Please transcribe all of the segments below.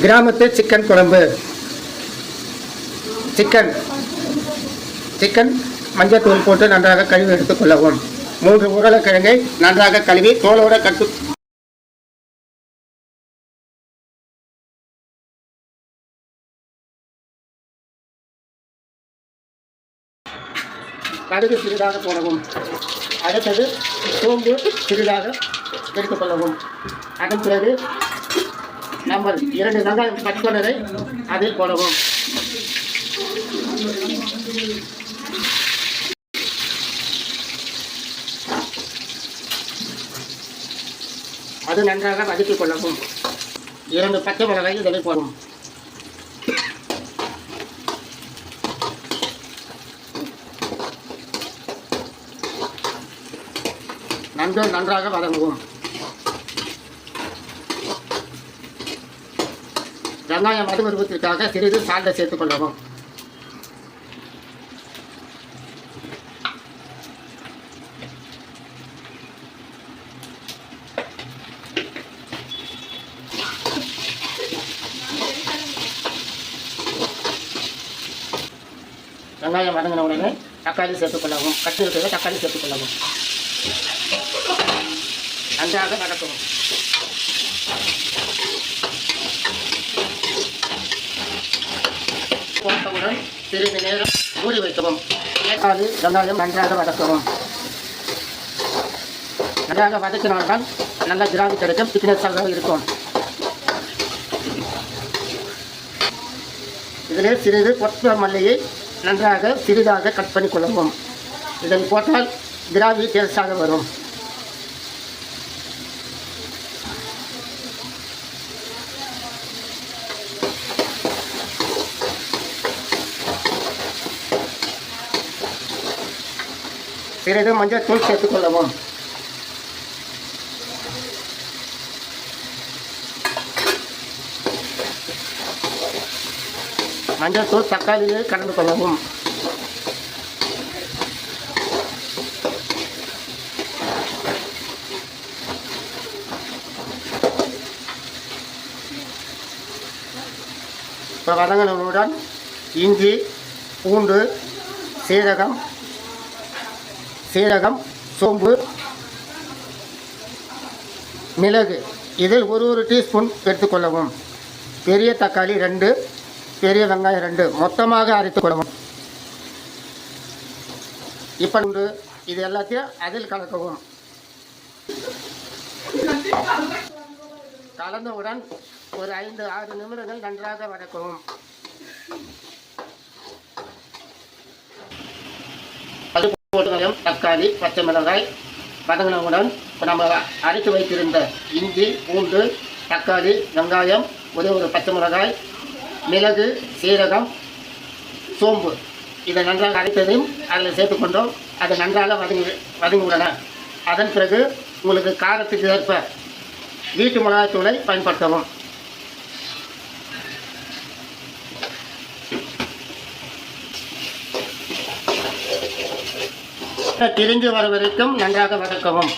கிராமத்து சிக்கன் குழம்பு. Chicken. Chicken மஞ்சத்தூள் போட்டு நன்றாக கழுவி எடுத்துக் கொள்ளவும். மூன்று உருளைக்கிழங்கை நன்றாக கழுவி தோலோட கட்டு கடுகு சிறிதாக போடவும். அடுத்தது சோம்பு சிறிதாக எடுத்துக்கொள்ளவும் அதன் பிறகு நம்ம இரண்டு வெங்காயம் கட் பண்ணதை அதில் போடவும். அது நன்றாக வதக்கிக் கொள்ளவும். இரண்டு பச்சை மிளகாய் இதில் போடும் நன்கு நன்றாக வதங்குவோம். வெங்காயம் மது விருப்பத்திற்காக சிறிது சால்ட்டை சேர்த்துக் கொள்ளவும். வெங்காயம் வதங்கின உடனே தக்காளி சேர்த்துக் கொள்ளவும். கட்டி இருக்கிறத தக்காளி சேர்த்துக் கொள்ளவும். நன்றாக வதக்கவும். போட்டவுடன் சிறிது நேரம் மூடி வைக்கவும். தக்காளி வெங்காயம் நன்றாக வதக்கவும். நன்றாக வதக்கினால்தான் நல்ல கிராமி கிடைக்கும் திக்னஸாக இருக்கும். இதிலே சிறிது கொத்த மல்லியை நன்றாக சிறிதாக கட் பண்ணி கொள்ளவும் இதை போட்டால் கிராவி டேஸ்டாக வரும். சிறிது மஞ்சள் தூள் சேர்த்துக்கொள்ளவும். மஞ்சள் தூள் தக்காளியை கலந்து கொள்ளவும். இப்போ வதங்கினவுடன் இஞ்சி பூண்டு சீரகம் சீரகம் சோம்பு மிளகு. இதில் ஒரு ஒரு டீஸ்பூன் எடுத்துக்கொள்ளவும் பெரிய தக்காளி ரெண்டு பெரிய வெங்காயம் ரெண்டு. மொத்தமாக அரைத்துக் கொள்ளவும். இப்போ உண்டு. இது எல்லாத்தையும் அதில் கலக்கவும். கலந்தவுடன் ஒரு ஐந்து ஆறு நிமிடங்கள் நன்றாக வதக்கவும் அது போட்டு வெங்காயம், தக்காளி பச்சை மிளகாய் வதங்கினவுடன் இப்போ நம்ம அரைத்து வைத்திருந்த இஞ்சி பூண்டு தக்காளி வெங்காயம் ஒரே ஒரு பச்சை மிளகாய் மிளகு சீரகம் சோம்பு. இதை நன்றாக அரைத்ததையும் அதில் சேர்த்துக்கொண்டோம் அது நன்றாக வதங்கி வதங்கி விடன அதன் பிறகு உங்களுக்கு காரத்துக்கு ஏற்ப வீட்டு மிளகாய்த்தூளை பயன்படுத்தவும். திரிஞ்சு வர வரைக்கும் நன்றாக வதக்கவும்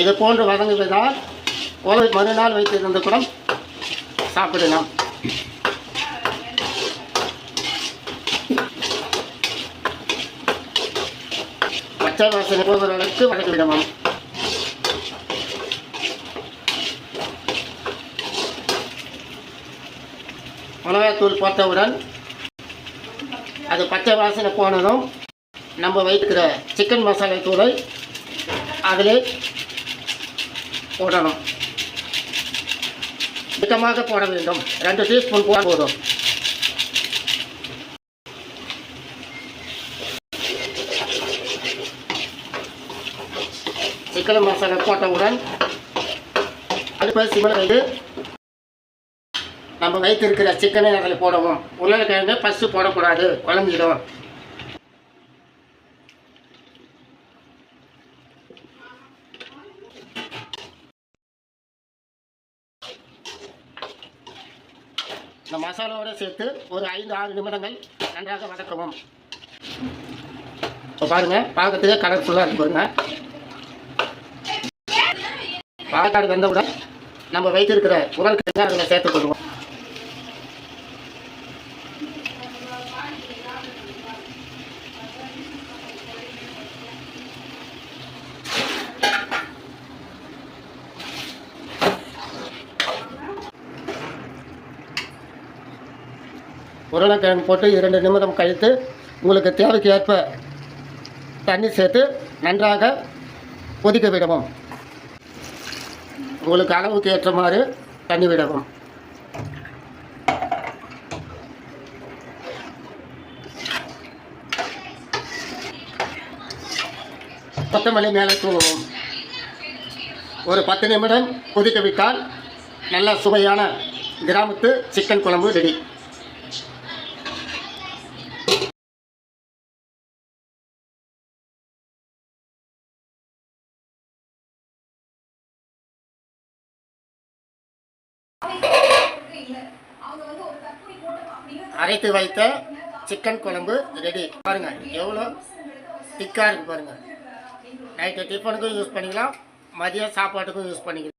இது போன்று வதங்குவதால் ஒரு மறுநாள் வைத்திருந்த கூட சாப்பிடலாம். பச்சை வாசனை போகிற வழங்கிவிடுவோம் வதக்கி விடவும் மிளகாய்த்தூள் போட்டவுடன் அது பச்சை வாசனை போனதும் நம்ம வைத்துக்கிற சிக்கன் மசாலா தூளை அதில் போடணும். திட்டமாக போட வேண்டும். ரெண்டு டீஸ்பூன் போட போதும். சிக்கன் மசாலா போட்டவுடன் அடுப்பை சிம்மில் வைத்து நம்ம வைத்திருக்கிற சிக்கனை அதில் போடவும். உருளைக்கிழங்கு ஃபஸ்ட்டு போடக்கூடாது. குழம்பிடும். இந்த மசாலாவோடு சேர்த்து ஒரு ஐந்து ஆறு நிமிடங்கள் நன்றாக வதக்கவும். இப்போ பாருங்கள் பார்க்கறதுக்கே கலர்ஃபுல்லாக இருக்கு பாருங்க. பாலக்காடு வெந்தவுடன் நம்ம வைத்திருக்கிற உரல் கிழங்கு அதில் சேர்த்து உருளைக்கிழங்கு போட்டு இரண்டு நிமிடம் கழித்து உங்களுக்கு தேவைக்கு ஏற்ப தண்ணி சேர்த்து நன்றாக கொதிக்க விடவும். உங்களுக்கு அளவுக்கு ஏற்றமாறு தண்ணி விடவும். கொத்தமல்லி மேலே தூவும் ஒரு பத்து நிமிடம் கொதிக்க விட்டால் நல்ல சுவையான கிராமத்து சிக்கன் குழம்பு ரெடி. அரைத்து வைத்த சிக்கன் குழம்பு ரெடி பாருங்க எவ்வளோ திக்காக இருக்குது பாருங்க. நைட்டு டிஃபனுக்கும் யூஸ் பண்ணிக்கலாம். மதியம் சாப்பாட்டுக்கும் யூஸ் பண்ணிக்கலாம்.